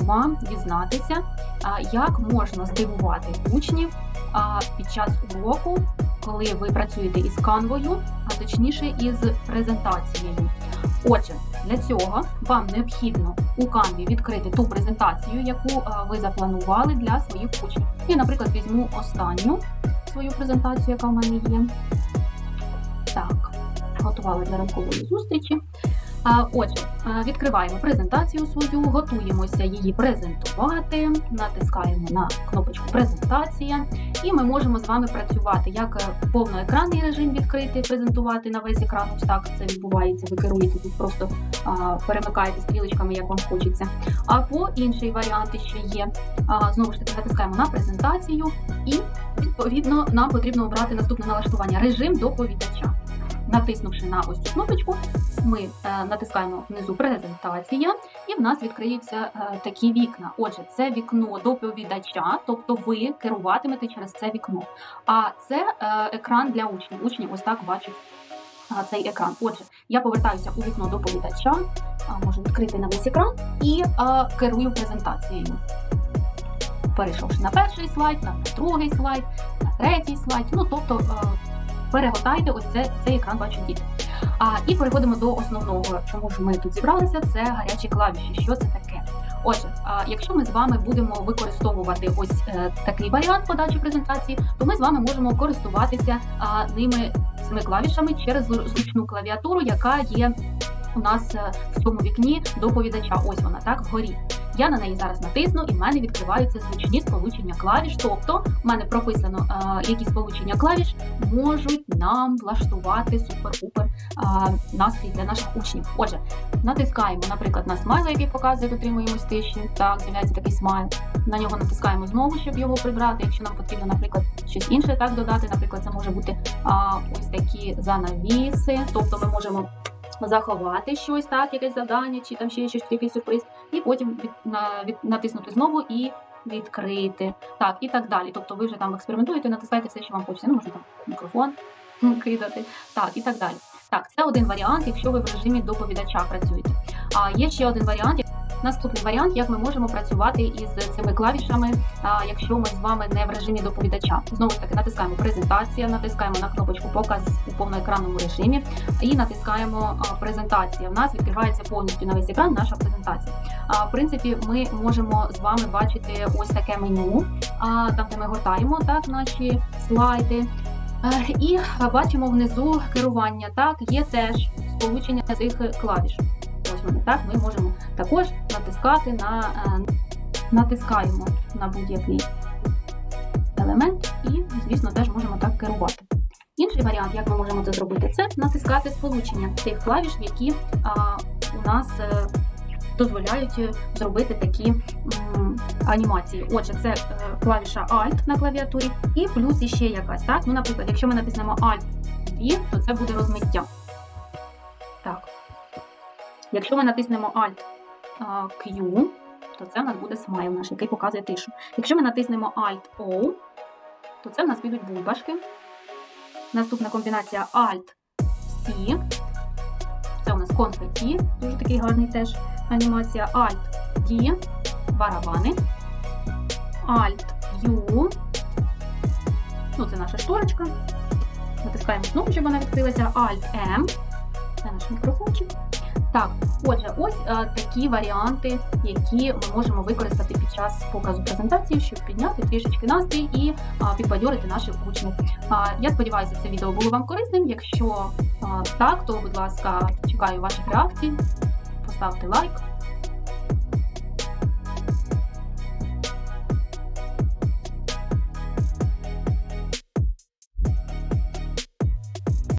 вам дізнатися, як можна здивувати учнів під час уроку, коли ви працюєте із канвою, а точніше із презентацією. Отже, для цього вам необхідно у канві відкрити ту презентацію, яку ви запланували для своїх учнів. Я, наприклад, візьму останню свою презентацію, яка в мене є. Так, готувала для ранкової зустрічі. Отже, відкриваємо презентацію свою, готуємося її презентувати, натискаємо на кнопочку Презентація, і ми можемо з вами працювати як е, повноекранний режим відкрити, презентувати на весь екран. Ось так це відбувається. Ви керуєте тут, просто перемикаєте стрілочками, як вам хочеться. Або інший варіант ще є. Знову ж таки, натискаємо на презентацію, і відповідно нам потрібно обрати наступне налаштування режим доповідача. Натиснувши на ось цю кнопочку, ми е, натискаємо внизу презентація, і в нас відкриються е, такі вікна. Отже, це вікно доповідача, тобто ви керуватимете через це вікно. А це е, екран для учнів. Учні ось так бачать цей екран. Отже, я повертаюся у вікно доповідача, можу відкрити на весь екран і керую презентацією. Перейшовши на перший слайд, на другий слайд, на третій слайд. Ну тобто. Е, перегортайте ось це, цей екран бачать діти. А, і переходимо до основного, чому ж ми тут зібралися, це гарячі клавіші. Що це таке? Отже, якщо ми з вами будемо використовувати ось е, такий варіант подачі презентації, то ми з вами можемо користуватися ними цими клавішами через зручну клавіатуру, яка є у нас е, в цьому вікні доповідача. Ось вона так вгорі. Я на неї зараз натисну, і в мене відкриваються зручні сполучення клавіш. Тобто, в мене прописано, е, які сполучення клавіш можуть нам влаштувати супер-пупер а, настрій для наших учнів. Отже, натискаємо, наприклад, на смайл, який показує, дотримуємось тиші. Так, з'являється такий смайл. На нього натискаємо знову, щоб його прибрати. Якщо нам потрібно, наприклад, щось інше так додати. Наприклад, це може бути а, ось такі занавіси. Тобто ми можемо. Заховати щось, так, якесь завдання, чи там ще щось, якийсь сюрприз, і потім від, на, від, натиснути знову і відкрити. Так, і так далі. Тобто ви вже там експериментуєте, натискаєте все, що вам хочеться. Ну, може там мікрофон кидати, так, і так далі. Так, це один варіант, якщо ви в режимі доповідача працюєте. А є ще один варіант. Наступний варіант, як ми можемо працювати із цими клавішами, якщо ми з вами не в режимі доповідача. Знову ж таки, натискаємо презентація, натискаємо на кнопочку показ у повноекранному режимі і натискаємо презентація. У нас відкривається повністю на весь екран наша презентація. В принципі, ми можемо з вами бачити ось таке меню, там де ми гортаємо так наші слайди. І бачимо внизу керування. Так, є теж сполучення цих клавіш. Ось так. Ми можемо також натискати на е, натискаємо на будь-який елемент, і, звісно, теж можемо так керувати. Інший варіант, як ми можемо це зробити, це натискати сполучення тих клавіш, які а, у нас е, дозволяють зробити такі м, анімації. Отже, це е, клавіша Alt на клавіатурі, і плюс іще якась. Так? Ну, наприклад, якщо ми натиснемо Alt 2, то це буде розмиття. Якщо ми натиснемо Alt Q, то це в нас буде смайл наш, який показує тишу. Якщо ми натиснемо Alt O, то це в нас підуть бульбашки. Наступна комбінація Alt C. Це у нас конфеті, дуже такий гарний теж анімація. Alt D, барабани. Alt U. Ну, це наша шторочка. Натискаємо знову, щоб вона відкрилася. Alt M. Це наш мікрофончик. Так, отже, ось е, такі варіанти, які ми можемо використати під час показу презентації, щоб підняти трішечки настрій і е, підбадьорити наших учнів. Е, я сподіваюся, це відео було вам корисним. Якщо е, так, то будь ласка, чекаю ваших реакцій. Поставте лайк,